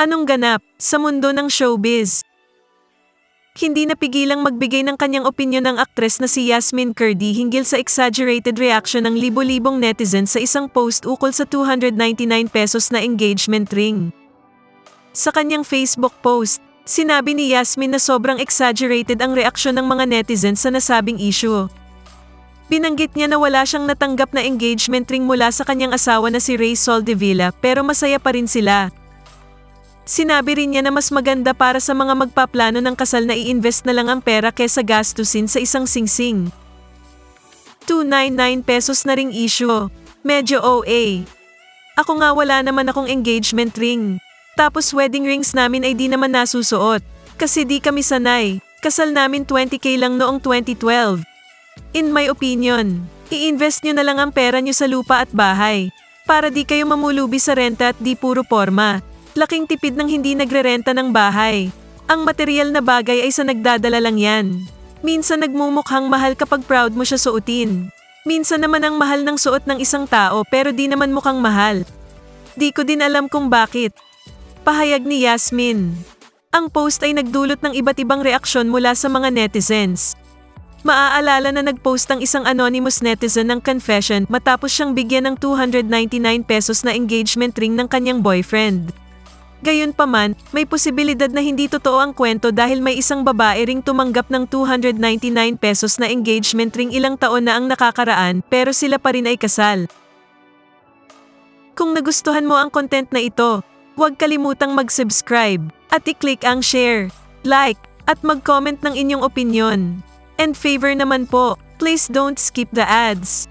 Anong ganap sa mundo ng showbiz? Hindi napigilang magbigay ng kanyang opinyon ng aktres na si Yasmin Kurdi hinggil sa exaggerated reaction ng libo-libong netizens sa isang post ukol sa 299 pesos na engagement ring. Sa kanyang Facebook post, sinabi ni Yasmin na sobrang exaggerated ang reaksyon ng mga netizens sa nasabing issue. Binanggit niya na wala siyang natanggap na engagement ring mula sa kanyang asawa na si Ray Soldevilla pero masaya pa rin sila. Sinabi rin niya na mas maganda para sa mga magpaplano ng kasal na i-invest na lang ang pera kesa gastusin sa isang singsing. 299 pesos na ring issue. Medyo OA. Ako nga wala naman akong engagement ring. Tapos wedding rings namin ay di naman nasusuot. Kasi di kami sanay. Kasal namin 20k lang noong 2012. In my opinion, i-invest nyo na lang ang pera nyo sa lupa at bahay. Para di kayo mamulubi sa renta at di puro forma. Laking tipid ng hindi nagre-renta ng bahay. Ang material na bagay ay sa nagdadala lang yan. Minsan nagmumukhang mahal kapag proud mo siya suotin. Minsan naman ang mahal ng suot ng isang tao pero di naman mukhang mahal. Di ko din alam kung bakit. Pahayag ni Yasmin. Ang post ay nagdulot ng iba't ibang reaksyon mula sa mga netizens. Maaalala na nagpost ang isang anonymous netizen ng confession matapos siyang bigyan ng 299 pesos na engagement ring ng kanyang boyfriend. Gayunpaman, may posibilidad na hindi totoo ang kwento dahil may isang babae ring tumanggap ng 299 pesos na engagement ring ilang taon na ang nakakaraan pero sila pa rin ay kasal. Kung nagustuhan mo ang content na ito, huwag kalimutang mag-subscribe at i-click ang share, like, at mag-comment ng inyong opinion. And favor naman po, please don't skip the ads.